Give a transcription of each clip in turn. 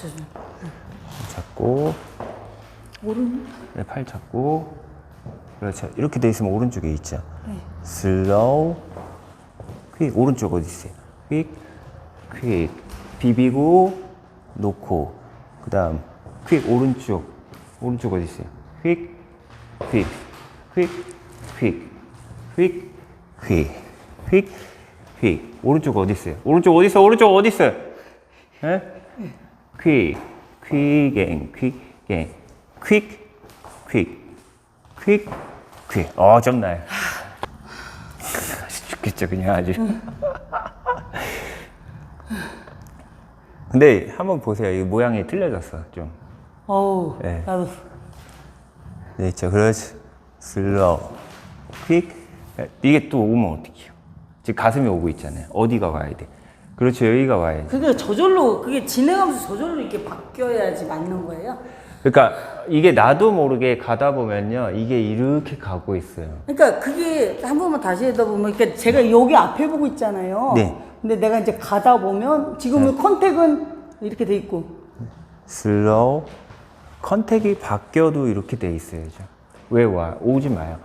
죄송. 잡고 오른. 네, 팔 잡고 그렇죠. 이렇게 돼 있으면 오른쪽에 있죠. 네. 슬로우 퀵 오른쪽 어디 있어요? 퀵 퀵. 비비고 놓고 그다음 퀵 오른쪽 오른쪽 어디 있어요? 퀵 퀵. 퀵 퀵. 퀵 퀵. 퀵 오른쪽 어디 있어요? 오른쪽 어디 있어? 오른쪽 어디 있어요? 에? 퀵 퀵앤 퀵앤 퀵퀵 퀵, 퀵. 어, 좀 나요. 죽겠죠, 그냥 아주. 근데 한번 보세요. 이 모양이 틀려졌어, 좀. 어우, 네. 나도. 네, 있죠. 그렇지. 슬로우. 퀵. 이게 또 오면 어떡해요? 지금 가슴이 오고 있잖아요. 어디가 와야 돼? 그렇죠. 여기가 와야 돼. 그게 저절로, 그게 진행하면서 저절로 이렇게 바뀌어야지 맞는 거예요. 그러니까 이게 나도 모르게 가다 보면요. 이게 이렇게 가고 있어요. 그러니까 그게 한 번만 다시 하다 보면, 그러니까 제가 여기 앞에 보고 있잖아요. 네. 근데 내가 이제 가다 보면 지금은 컨택은 이렇게 돼 있고. 슬로우 컨택이 바뀌어도 이렇게 돼 있어야죠. 왜 와? 오지 마요.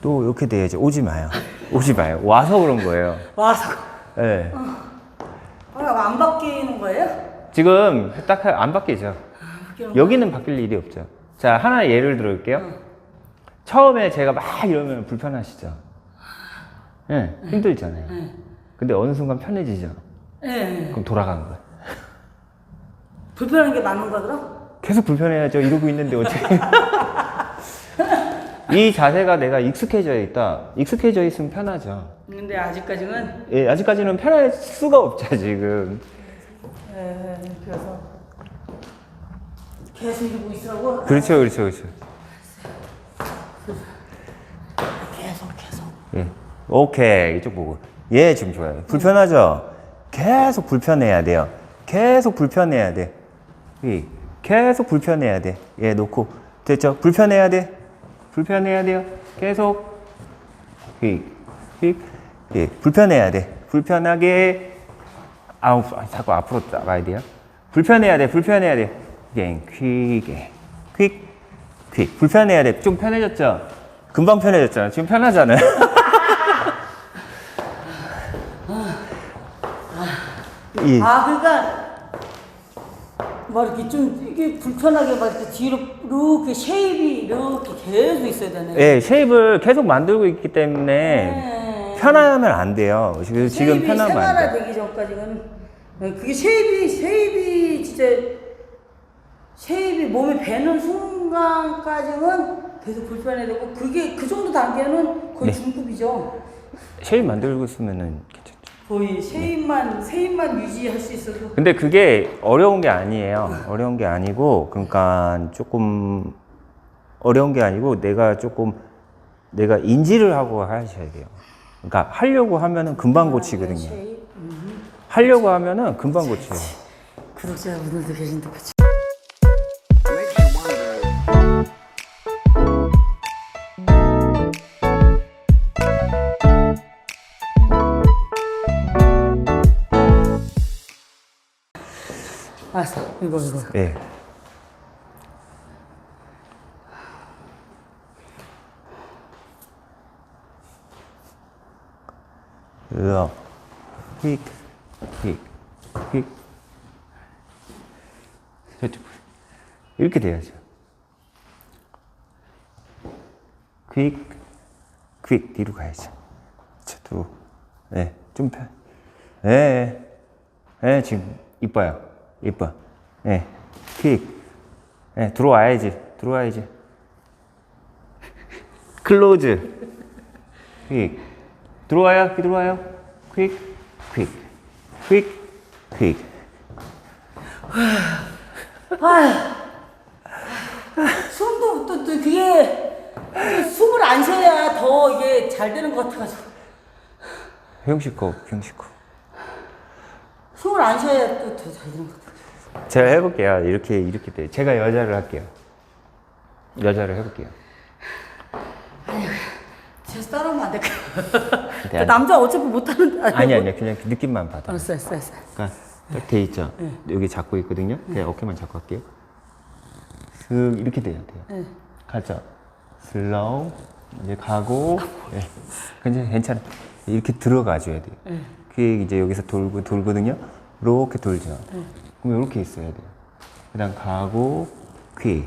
또 이렇게 돼야죠. 오지 마요. 오지 마요. 와서 그런 거예요. 와서. 예. 아, 안 바뀌는 거예요? 지금 딱 안 바뀌죠. 바뀌는 여기는 바뀔 일이 없죠. 자, 하나 예를 들어볼게요. 처음에 제가 막 이러면 불편하시죠? 예, 힘들잖아요. 네. 근데 어느 순간 편해지죠? 예. 그럼 돌아가는 거예요. 불편한 게 맞는 거야, 그럼? 계속 불편해야죠. 이러고 있는데 어떻게. 이 자세가 내가 익숙해져 있다. 익숙해져 있으면 편하죠. 근데 아직까지는. 예, 아직까지는 편할 수가 없죠, 지금. 예, 그래서. 계속 이러고 있으라고? 그렇죠, 그렇죠, 그렇죠. 계속, 계속. 예. 오케이. 이쪽 보고. 예, 지금 좋아요. 불편하죠? 계속 불편해야 돼요. 계속 불편해야 돼. 이, 계속 불편해야 돼. 예, 놓고. 됐죠? 불편해야 돼. 불편해야 돼요. 계속. 휙, 휙, 예, 불편해야 돼. 불편하게. 아우, 아, 자꾸 앞으로 나가야 돼요. 불편해야 돼, 불편해야 돼. 갱, 퀵에. 퀵, 퀵. 불편해야 돼. 좀 편해졌죠? 금방 편해졌잖아. 지금 편하잖아요. 이, 아, 그러니까. 막 이렇게 좀, 이게 불편하게 막 이렇게 뒤로 이렇게 쉐입이 이렇게 계속 있어야 되네. 예, 쉐입을 계속 만들고 있기 때문에 네. 편하면 안 돼요. 지금, 지금 쉐입이 편하면 안 돼요. 생활화되기 전까지는 네, 그게 쉐입이 쉐입이 진짜 쉐입이 몸에 배는 순간까지는 계속 불편해 되고 그게 그 정도 단계는 거의 네. 중급이죠. 쉐입 만들고 있으면은 괜찮죠. 거의 쉐입만 쉐입만 유지할 수 있어도 근데 그게 어려운 게 아니에요. 어려운 게 아니고, 그러니까 조금 어려운 게 아니고, 내가 조금 내가 인지를 하고 하셔야 돼요. 그러니까 하려고 하면은 금방 고치거든요. 쉐입. 음. 하려고 하면은 금방 고쳐요. 구독자분들도 계신데 그치. 알았어 이거 이거 예. 러, 휙, 휙, 휙. 저쪽. 이렇게 돼야죠. 퀵, 퀵, 뒤로 가야죠. 자, 두, 네, 좀 편. 예, 예, 예, 지금 이뻐요. 이뻐. 예, 퀵. 예, 들어와야지. 들어와야지. 클로즈. 퀵. 들어와요. 들어와요. 퀵. 퀵. 퀵. 퀵. 숨도 또, 또 그게 또 숨을 안 쉬어야 더 이게 잘 되는 것 같아가지고 형식 거, 형식 거. 숨을 안 쉬어야 또 더 잘 되는 것 같아. 제가 해볼게요. 이렇게, 이렇게 돼. 제가 여자를 할게요. 여자를 해볼게요. 제가 따라하면 안 될까? 네, 남자 어차피 못하는데. 아니, 아니, 그냥 느낌만 받아. 알았어, 알았어, 알았어. 그러니까 딱 돼 있죠. 여기 잡고 있거든요. 그냥 어깨만 잡고 할게요. 슥 이렇게 돼야 돼요. 네. 가죠. 슬로우 이제 가고 예. 근데 괜찮아. 이렇게 들어가 줘야 돼요. 네. 그게 이제 여기서 돌고 돌거든요. 이렇게 돌죠. 그럼 이렇게 있어야 돼요. 그다음 가고 퀵,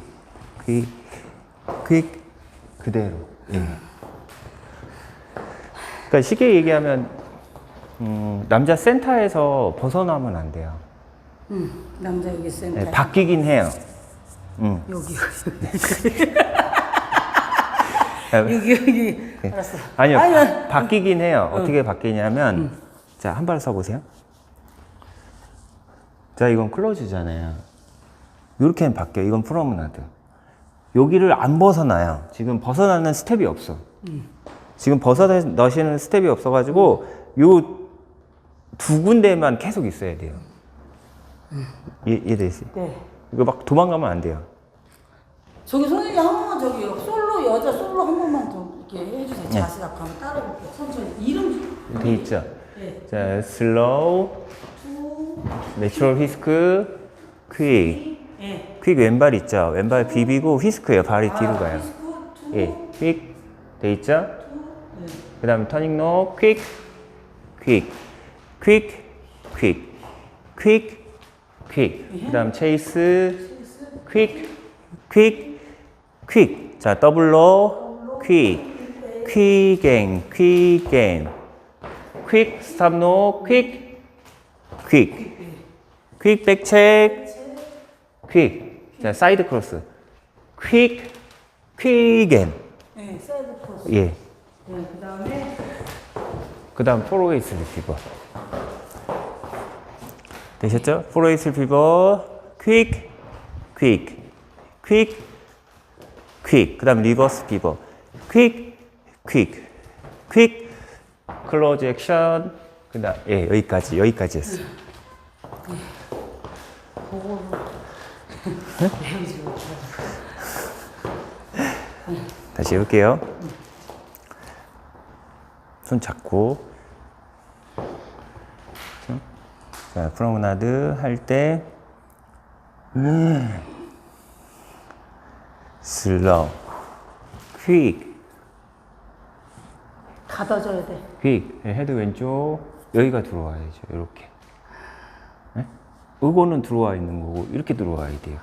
퀵, 퀵 그대로. 예. 그러니까 쉽게 얘기하면 음, 남자 센터에서 벗어나면 안 돼요. 응. 남자 여기 센터. 예, 바뀌긴 해요. 음. 여기 예, 여기 여기. 알았어. 아니요, 아니, 바, 바뀌긴 해요. 어떻게 바뀌냐면, 자, 한 발 써 보세요. 자, 이건 클로즈잖아요. 이렇게 바뀌어요. 이건 프로문나드. 여기를 안 벗어나요. 지금 벗어나는 스텝이 없어. 지금 벗어나시는 스텝이 없어가지고, 요 두 군데만 계속 있어야 돼요. 이, 이해되세요? 네. 이거 막 도망가면 안 돼요. 저기 선생님 한 번만 저기 솔로 여자 솔로 한 번만 좀 이렇게 해주세요. 자세 앞 한번 따라볼게요. 천천히 이름. 돼 있죠? 네. 자, 슬로우, 내추럴 휘스크, 퀵. 예. 퀵 왼발 있죠? 왼발 비비고 휘스크예요. 발이 뒤로 가요. 투. 예, 퀵. 돼 있죠? 그 다음에 터닝 노, 퀵, 퀵, 퀵, 퀵, 퀵, 퀵. 그 다음 체이스, 퀵, 퀵, 퀵. 자, 더블로, 퀵, 퀵앤, 퀵앤. 퀵, 스탑 노, 퀵, 퀵. 퀵 백체크, 퀵. 자, 사이드 크로스. 퀵, 퀵앤. 예. 네. 그 다음에 그 다음 포로웨이스 리피버. 되셨죠? 포로웨이스 리피버, 퀵, 퀵, 퀵, 퀵. 그 다음 리버스 피버. 퀵, 퀵, 퀵, 클로즈 액션. 그 다음, 예, 여기까지, 여기까지 했어요. 다시 해볼게요. 손 잡고. 자, 프로문나드 할 때, 음, 슬로우, 퀵, 가둬줘야 돼. 퀵, 예, 헤드 왼쪽, 여기가 들어와야죠, 이렇게. 네? 이거는 들어와 있는 거고, 이렇게 들어와야 돼요.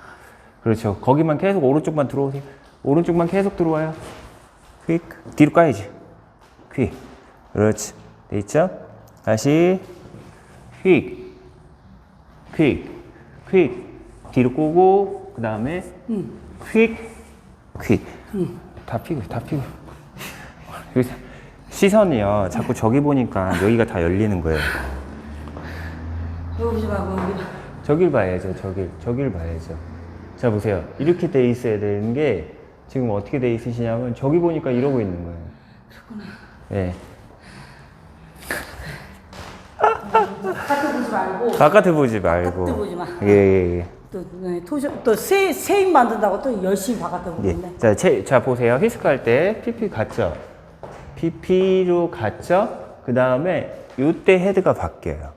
그렇죠. 거기만 계속 오른쪽만 들어오세요. 오른쪽만 계속 들어와요. 퀵, 뒤로 까야지. 퀵, 그렇지. 돼 있죠? 다시, 퀵, 퀵, 퀵. 뒤로 꼬고, 그 다음에, 퀵, 퀵. 다 피고, 다 피고. 여기서 시선이요. 자꾸 저기 보니까 여기가 다 열리는 거예요. 여기 보지 말고 여기. 저길 봐야죠. 저길. 저길 봐야죠. 자, 보세요. 이렇게 돼 있어야 되는 게 지금 어떻게 돼 있으시냐면 저기 보니까 이러고 있는 거예요. 네. 바깥에 보지 말고. 바깥에 보지 말고. 바깥에 보지 마. 예, 예, 예. 또 네, 토션 세임 만든다고 또 열심히 바깥에 보는데. 예. 자, 체, 자, 보세요. 휘스크 할 때 PP 갔죠? PP로 갔죠? 그 다음에 이때 헤드가 바뀌어요.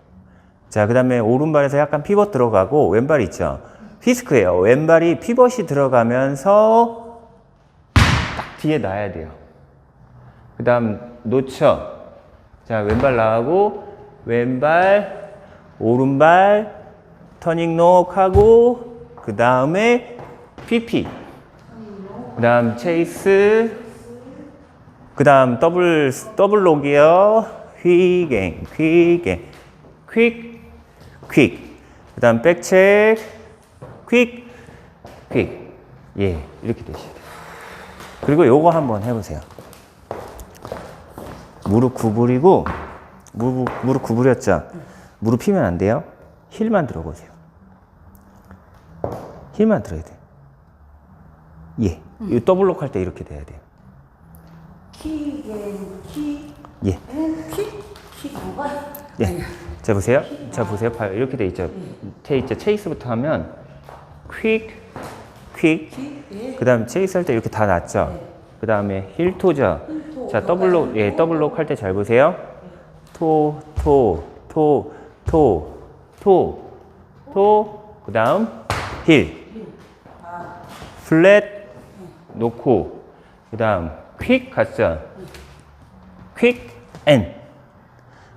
자, 그 다음에 오른발에서 약간 피벗 들어가고 왼발 있죠? 휘스크예요. 왼발이 피벗이 들어가면서 딱 뒤에 놔야 돼요. 그 다음 놓쳐. 자, 왼발 나가고 왼발, 오른발, 터닝 록 하고 그 다음에 PP. 그 다음 체이스. 그 다음 더블, 더블 록이요. 휘갱, 휘갱. 퀵, 퀵. 그 다음 백체크. 퀵, 퀵. 예, 이렇게 돼요. 그리고 요거 한번 해보세요. 무릎 구부리고, 무릎, 무릎 구부렸죠? 무릎 피면 안 돼요. 힐만 들어보세요. 힐만 들어야 돼요. 예. 이 더블록 할 때 이렇게 돼야 돼요. 키 앤 키 예. 키 뭔가? 예. 자 보세요. 자 보세요. 발 이렇게 돼 있죠. 돼 있죠. 체이스부터 하면 퀵, 퀵. 예. 그 다음 체이스 할 때 이렇게 다 났죠. 그다음에 힐 토죠. 자 더블록 예 더블록 할 때 잘 보세요. 토, 토, 토, 토, 토, 토, 그 다음 힐. 플랫 놓고 그 다음 퀵 갔죠. 퀵 앤.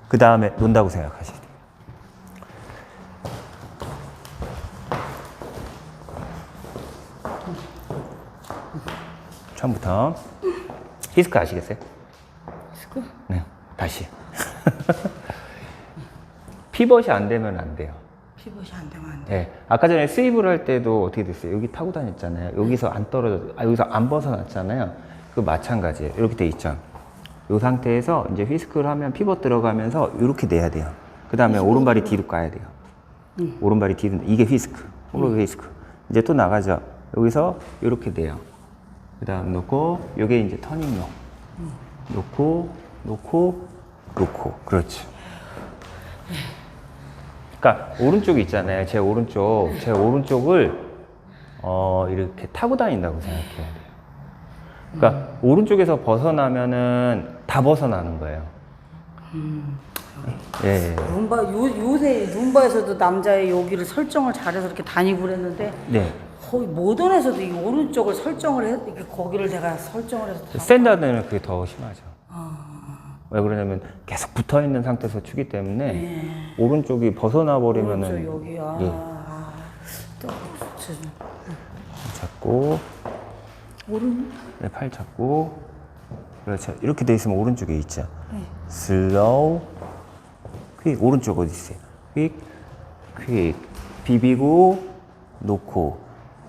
그 다음에 논다고 생각하시면 돼요. 처음부터 히스크 아시겠어요? 스크? 네, 다시. 피벗이 안 되면 안 돼요. 피벗이 안 되면 안 돼. 네, 아까 전에 스윕을 할 때도 어떻게 됐어요? 여기 타고 다녔잖아요. 여기서 안 떨어져, 아, 여기서 안 벗어났잖아요. 그 마찬가지예요. 이렇게 돼 있죠. 이 상태에서 이제 휘스크를 하면 피벗 들어가면서 이렇게 내야 돼요. 그 다음에 오른발이 뒤로 까야 돼요. 오른발이 뒤로, 이게 휘스크. 오른 휘스크. 이제 또 나가죠. 여기서 이렇게 돼요. 그 다음 놓고, 요게 이제 터닝 로 놓고, 놓고, 놓고. 그렇지. 그러니까 오른쪽 있잖아요. 제 오른쪽, 제 오른쪽을 어 이렇게 타고 다닌다고 생각해야 돼요. 그러니까 오른쪽에서 벗어나면은 다 벗어나는 거예요. 예, 예. 룸바 요 요새 룸바에서도 남자의 여기를 설정을 잘해서 이렇게 다니고 그랬는데 네. 거의 모던에서도 이 오른쪽을 설정을 해 이렇게 거기를 내가 설정을 해서 다 스탠다드는 그게 더 심하죠. 왜 그러냐면 계속 붙어 있는 상태에서 추기 때문에 오른쪽이 벗어나 버리면은 오른쪽 여기 아, 예. 아 또, 저- 잡고. 오른? 네, 팔 잡고. 그렇죠. 이렇게 돼 있으면 오른쪽에 있죠. 네. 슬로우 퀵. 오른쪽 어디 있어요? 퀵. 퀵. 비비고 놓고.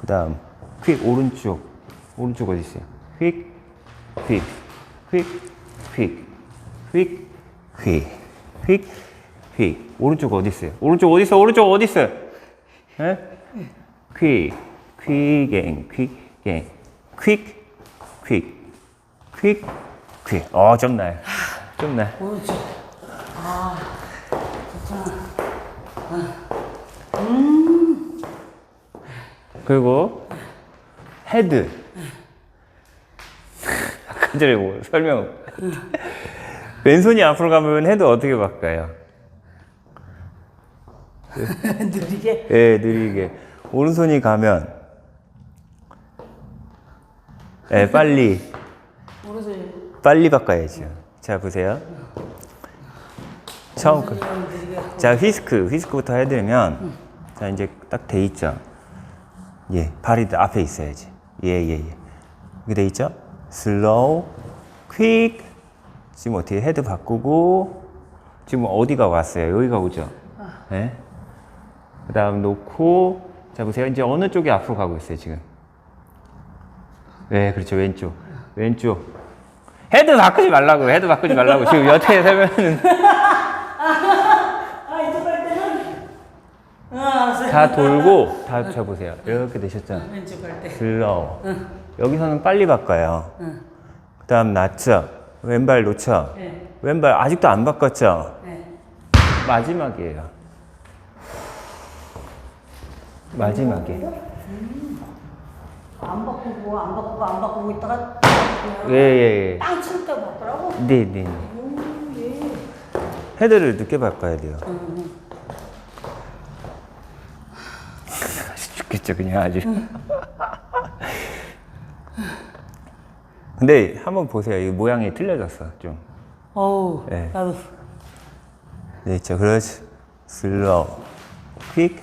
그다음 퀵. 오른쪽. 오른쪽 어디 있어요? 퀵. 퀵. 퀵. 퀵 퀵퀵퀵퀵 오른쪽 어디 있어요? 오른쪽 어디 있어? 오른쪽 어디 있어요? 예? 퀵 퀵갱 퀵갱 퀵 퀵 퀵 퀵 어, 좀 나요. 좀 나. 오른쪽 그리고 헤드. 아까 전에 뭐 설명. 왼손이 앞으로 가면 헤드 어떻게 바꿔요? 느리게 예, 느리게. 오른손이 가면 예, 빨리 오른손 빨리 바꿔야죠. 자, 보세요. 처음 그 오른손이 자, 휘스크, 휘스크부터 해 드리면, 자, 이제 딱 돼 있죠? 예, 발이 앞에 있어야지. 예, 예, 예. 이렇게 돼 있죠? 슬로우, 퀵. 지금 어떻게 헤드 바꾸고, 지금 어디가 왔어요? 여기가 오죠? 예? 그 다음 놓고, 자, 보세요. 이제 어느 쪽이 앞으로 가고 있어요, 지금? 네, 그렇죠. 왼쪽. 왼쪽. 헤드 바꾸지 말라고, 헤드 바꾸지 말라고. 지금 여태 세면은. 아아 알았어요 다 돌고 다 쳐보세요. 이렇게 되셨죠? 왼쪽 갈때 슬로우. 여기서는 빨리 바꿔요. 그 다음 낮죠? 왼발 놓죠? 네. 왼발 아직도 안 바꿨죠? 네. 마지막이에요. 마지막이에요. 안 바꾸고 안 바꾸고 안 바꾸고 있다가 예, 예, 예. 땅칠 때 바꾸라고 네, 네. 네. 오, 예. 헤드를 늦게 바꿔야 돼요. 죽겠죠, 그냥 아주. 근데 한번 보세요. 이 모양이 틀려졌어, 좀. 어우 네. 나도 네, 있죠. 그렇지. 슬로우. 퀵.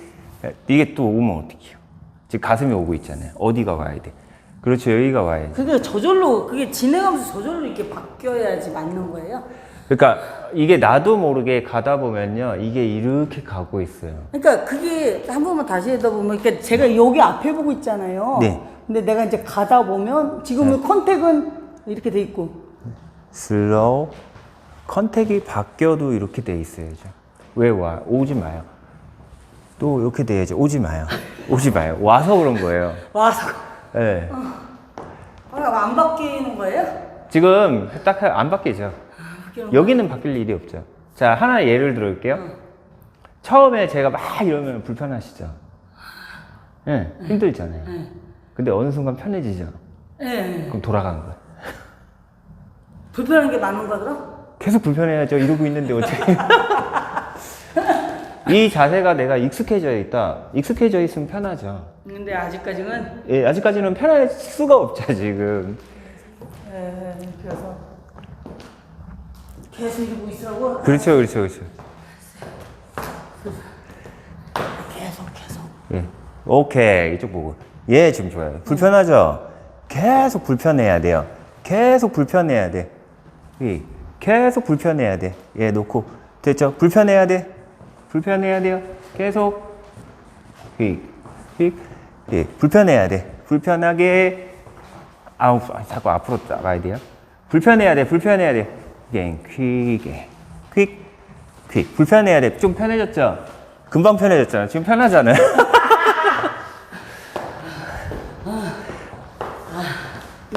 이게 또 오면 어떡해요? 지금 가슴이 오고 있잖아요. 어디가 와야 돼? 그렇죠. 여기가 와야 돼. 그게 저절로 그게 진행하면서 저절로 이렇게 바뀌어야지 맞는 거예요. 그러니까 이게 나도 모르게 가다 보면요. 이게 이렇게 가고 있어요. 그러니까 그게 한 번만 다시 하다 보면 그러니까 제가 여기 앞에 보고 있잖아요. 네. 근데 내가 이제 가다 보면 지금은 컨택은 이렇게 돼 있고 슬로우. 컨택이 바뀌어도 이렇게 돼 있어야죠. 왜 와? 오지 마요. 또 이렇게 돼야죠. 오지 마요. 오지 마요. 와서 그런 거예요. 와서 예. 아, 안 바뀌는 거예요? 지금 딱 안 바뀌죠. 바뀌는 여기는 바뀔 일이 없죠. 자, 하나 예를 들어볼게요. 처음에 제가 막 이러면 불편하시죠? 예, 힘들잖아요. 근데 어느 순간 편해지죠? 예. 그럼 돌아가는 거예요. 불편한 게 맞는 거 그럼? 계속 불편해야죠. 이러고 있는데 어떻게. 이 자세가 내가 익숙해져 있다. 익숙해져 있으면 편하죠. 근데 아직까지는 예, 아직까지는 편할 수가 없죠, 지금. 에, 그래서 계속 이러고 있으라고 그렇죠, 그렇죠, 그렇죠. 계속 계속 예. 오케이. 이쪽 보고. 예, 지금 좋아요. 불편하죠? 계속 불편해야 돼요. 계속 불편해야 돼. 이, 계속 불편해야 돼. 예, 놓고. 됐죠? 불편해야 돼. 불편해야 돼요. 계속. 이, 이, 예, 불편해야 돼. 불편하게. 아우, 자꾸 앞으로 나가야 돼요. 불편해야 돼. 불편해야 돼. 예, 퀵에. 퀵. 퀵. 불편해야 돼. 좀 편해졌죠? 금방 편해졌잖아. 지금 편하잖아요.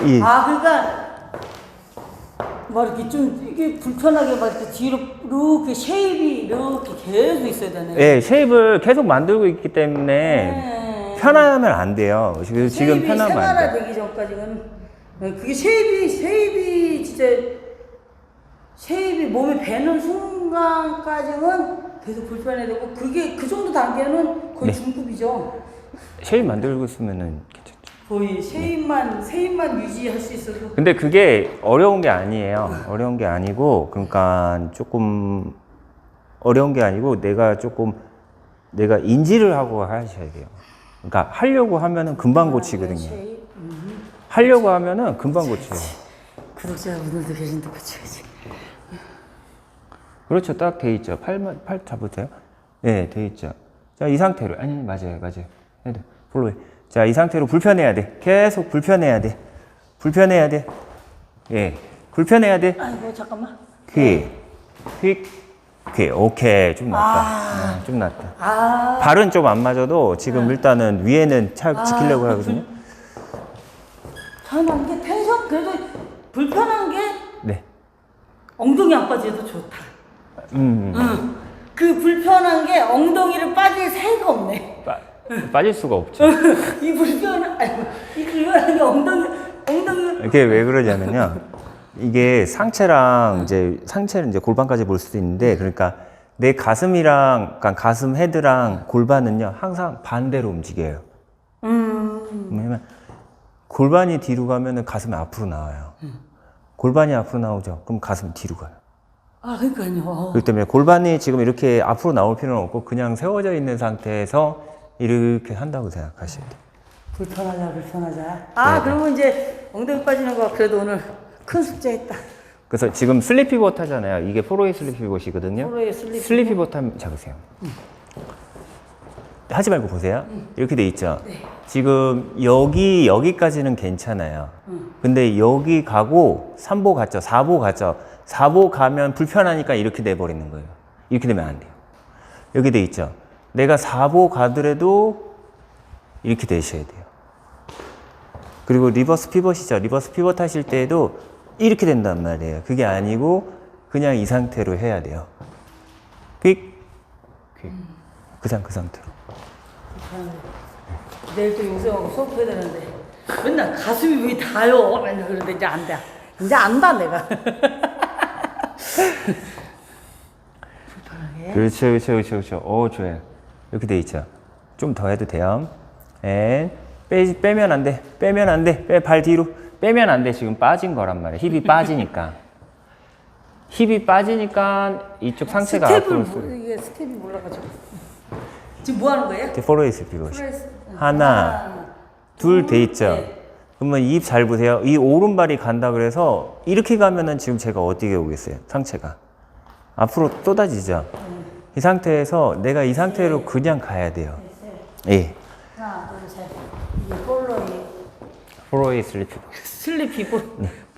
이, 아 그러니까 막 이렇게 좀 이게 불편하게 막 이렇게 뒤로 이렇게 쉐입이 이렇게 계속 있어야 되네. 예, 쉐입을 계속 만들고 있기 때문에 네. 편하면 안 돼요. 지금, 지금 쉐입이 편하면 안 돼. 생활화되기 전까지는 네, 그게 쉐입이 쉐입이 진짜 쉐입이 몸에 배는 순간까지는 계속 불편해되고 그게 그 정도 단계는 거의 네. 중급이죠. 쉐입 만들고 있으면은 괜찮죠. 거의 쉐입만 쉐입만 유지할 수 있어도 근데 그게 어려운 게 아니에요. 어려운 게 아니고, 그러니까 조금 어려운 게 아니고, 내가 조금 내가 인지를 하고 하셔야 돼요. 그러니까 하려고 하면은 금방 고치거든요. 쉐입. 음. 하려고 하면은 금방 고쳐요. 구독자분들도 계신데 고쳐야지. 그렇죠. 딱 돼 있죠. 팔만, 팔 잡으세요. 네, 돼 있죠. 자, 이 상태로. 아니, 맞아요. 맞아요. 헤드, 플로이. 자, 이 상태로 불편해야 돼. 계속 불편해야 돼. 불편해야 돼. 예. 불편해야 돼. 아이고 잠깐만. 퀴. 퀴. 퀴. 오케이. 좀 낫다. 네, 좀 낫다. 아 발은 좀 안 맞아도 지금 일단은 위에는 잘 지키려고 아, 하거든요. 저는 이게 텐션 그래도 불편한 게 네. 엉덩이 안 빠져도 좋다. 음. 응. 그 불편한 게 엉덩이를 빠질 새가 없네. 빠, 빠질 수가 없죠. 이 불편한 이 불편한 게 엉덩이 엉덩이 이게 왜 그러냐면요. 이게 상체랑 이제 상체를 이제 골반까지 볼 수도 있는데 그러니까 내 가슴이랑 그러니까 가슴 헤드랑 골반은요 항상 반대로 움직여요. 음 왜냐면 골반이 뒤로 가면은 가슴이 앞으로 나와요. 골반이 앞으로 나오죠. 그럼 가슴 뒤로 가요. 아 그러니까요. 그렇기 때문에 골반이 지금 이렇게 앞으로 나올 필요는 없고 그냥 세워져 있는 상태에서 이렇게 한다고 생각하셔야 돼요. 불편하자 불편하자. 아 네. 그러면 이제 엉덩이 빠지는 거 그래도 오늘 큰 숙제했다. 그래서 지금 슬리피봇 하잖아요. 이게 포로의 슬리피봇이거든요. 포로의 슬리피봇. 슬리피봇 한번 잡으세요. 하지 말고 보세요. 이렇게 돼 있죠. 지금 여기 여기까지는 괜찮아요. 근데 여기 가고 3보 갔죠. 4보 갔죠. 4보 가면 불편하니까 이렇게 돼 버리는 거예요. 이렇게 되면 안 돼요. 여기 돼 있죠. 내가 4보 가더라도 이렇게 되셔야 돼요. 그리고 리버스 피벗이죠. 리버스 피벗 하실 때에도 이렇게 된단 말이에요. 그게 아니고 그냥 이 상태로 해야 돼요. 퀵, 퀵. 그, 상, 그 상태로. 내일 또 용서하고 수업해야 되는데 맨날 가슴이 왜 다요? 맨날 그러는데 이제 안 돼. 이제 안다 내가. 불편하게. 그렇죠, 그렇죠, 그렇죠, 그렇죠. 오, 좋아요. 이렇게 돼 있죠. 좀 더 해도 돼요. 에 빼, 빼면 안 돼. 빼면 안 돼. 빼, 발 뒤로. 빼면 안 돼. 지금 빠진 거란 말이야. 힙이 빠지니까. 힙이 빠지니까 이쪽 상체가 스텝을 앞으로 모- 쏠. 이게 스텝이 몰라가지고. 지금 뭐 하는 거예요? 포로이스 피벗이. 프레스. 하나, 둘 돼 있죠. 네. 그러면 입 잘 보세요. 이 오른발이 간다 그래서 이렇게 가면은 지금 제가 어떻게 오겠어요? 상체가 앞으로 쏟아지죠. 이 상태에서 내가 이 상태로 그냥 가야 돼요. 예. 하나, 둘, 셋. 이게 볼러이 포로이 슬리피. 슬리피 볼.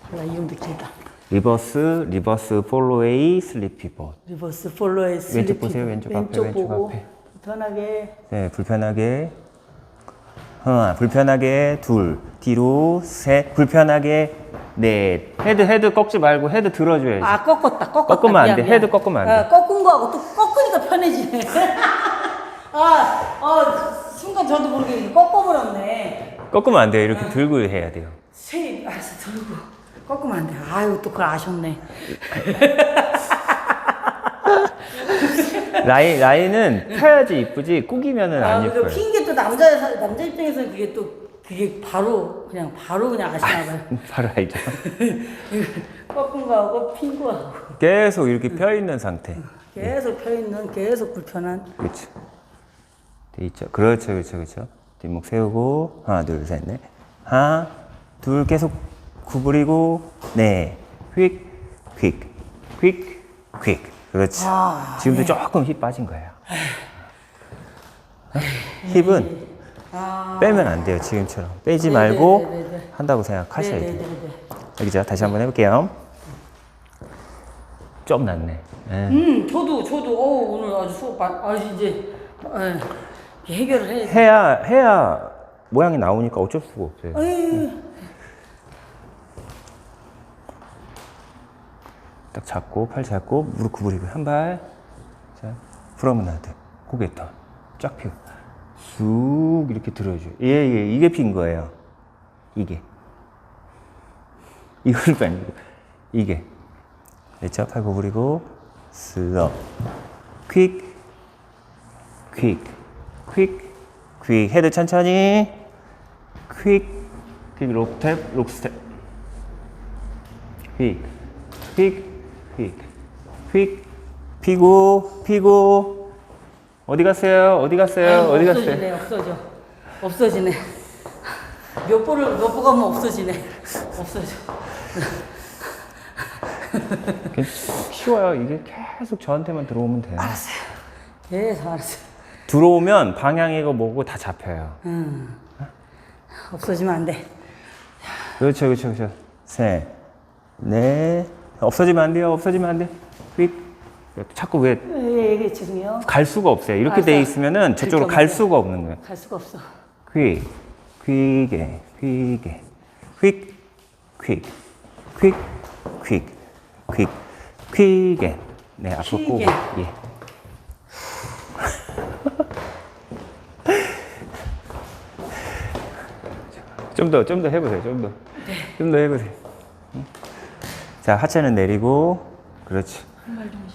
몰라 이름도 길다. 리버스, 리버스, 폴로웨이, 슬리피 봇. 리버스 볼러의 슬리피. 왼쪽 보세요, 왼쪽 앞에, 왼쪽 보고 앞에. 편하게. 네, 불편하게. 하나, 불편하게. 둘, 뒤로, 셋, 불편하게. 넷. 헤드, 헤드 꺾지 말고 헤드 들어줘야지. 아 꺾었다 꺾었다 꺾으면 안 미안, 돼. 미안. 헤드 꺾으면 안 돼. 아, 꺾은 거하고 또 꺾으니까 편해지네 아, 아 순간 저도 모르게 꺾어버렸네 꺾으면 안 돼요. 이렇게 들고 해야 돼요. 쉐입 알았어 들고 꺾으면 안 돼 아유 또 그걸 아셨네 라인 라인은 펴야지 이쁘지 꾸기면은 아, 안 그리고 예뻐요. 핀게또 남자 남자 입장에서는 그게 또 그게 바로 그냥 바로 그냥 아시나 봐요. 바로 알죠. 꺾은 거하고 핀 거하고 계속 이렇게 펴 있는 상태. 계속 펴 있는 계속 불편한. 그렇죠. 돼 있죠. 그렇죠, 그렇죠, 그렇죠. 뒷목 세우고 하나, 둘, 셋, 넷. 하나, 둘 계속 구부리고 네, 휙, 휙, 휙, 휙. 그렇지. 아, 지금도 조금 힙 빠진 거예요. 힙은 아, 빼면 안 돼요. 지금처럼 빼지 네, 말고 네, 네, 네. 한다고 생각하셔야 돼요. 네네네. 여기죠. 다시 한번 해볼게요. 좀 낫네. 예. 음, 저도 저도 어 오늘 아주 수업 많. 아 이제 예, 해결을 해. 해야 해야 모양이 나오니까 어쩔 수가 없어요. 아유, 딱 잡고 팔 잡고 무릎 구부리고 한 발. 자, 프로menade. 고개 더. 쫙 펴. 쑥 이렇게 들어줘. 예, 예. 이게 핀 거예요. 이게. 이걸 아니고 이게. 됐죠? 팔 구부리고 슬로. 퀵. 퀵. 퀵. 퀵. 헤드 천천히. 퀵. 퀵 록스텝. 록스텝. 휙, 휙, 휙, 휙, 피고, 피고. 어디 갔어요? 어디 갔어요? 아유, 어디 갔어요? 없어지네, 없어져. 없어지네. 몇 보를 몇 보 가 면 없어지네. 없어져. 쉬워요. 이게 계속 저한테만 들어오면 돼요. 계속 알았어. 들어오면 방향이고 뭐고 다 잡혀요. 없어지면 안 돼. 그렇죠, 그렇죠, 그렇죠. 셋, 넷. 없어지면 안 돼요. 없어지면 안 돼. 휙. 자꾸 왜갈 예, 예, 죄송해요. 수가 없어요. 이렇게. 돼 있으면은 저쪽으로 갈. 수가 없는 거예요. 갈 수가 없어. 퀵, 퀵에, 퀵에, 퀵, 퀵, 퀵, 퀵, 퀵, 퀵에. 네, 앞으로. 퀵에. 예. 좀 더, 좀 더 해보세요. 좀 더. 좀 더 해보세요. 응? 자, 하체는 내리고. 그렇지. 한발 중심.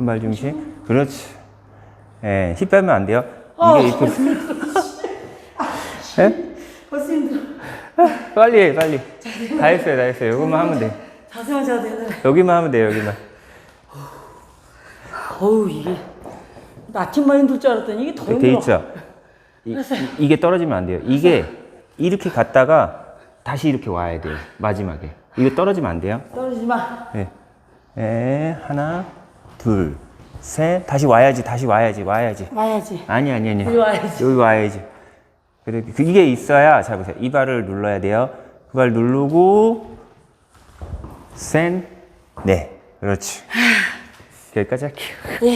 한 발 중심. 그렇지. 예, 힙 빼면 안 돼요. 어, 이게 이렇게. 예? 벌써 힘들어. 빨리 해, 빨리. 다 했어요, 다 했어요. 여기만 하면 돼. 자세만 잡아도 되는데. 여기만 하면 돼요, 여기만. 어우, 이게. 나팀만 힘들 줄 알았더니 이게 더 힘들어. 돼 있죠? 이, 게 떨어지면 안 돼요. 이게 이렇게 갔다가 다시 이렇게 와야 돼요. 마지막에. 이거 떨어지면 안 돼요. 떨어지지 마. 예. 예, 하나, 둘, 셋. 다시 와야지, 다시 와야지, 와야지. 와야지. 아니, 아니, 아니. 여기 와야지. 여기 와야지. 그래, 그- 이게 있어야, 잘 보세요. 이 발을 눌러야 돼요. 그 발 누르고, 센, 네. 그렇지. 여기까지 할게요.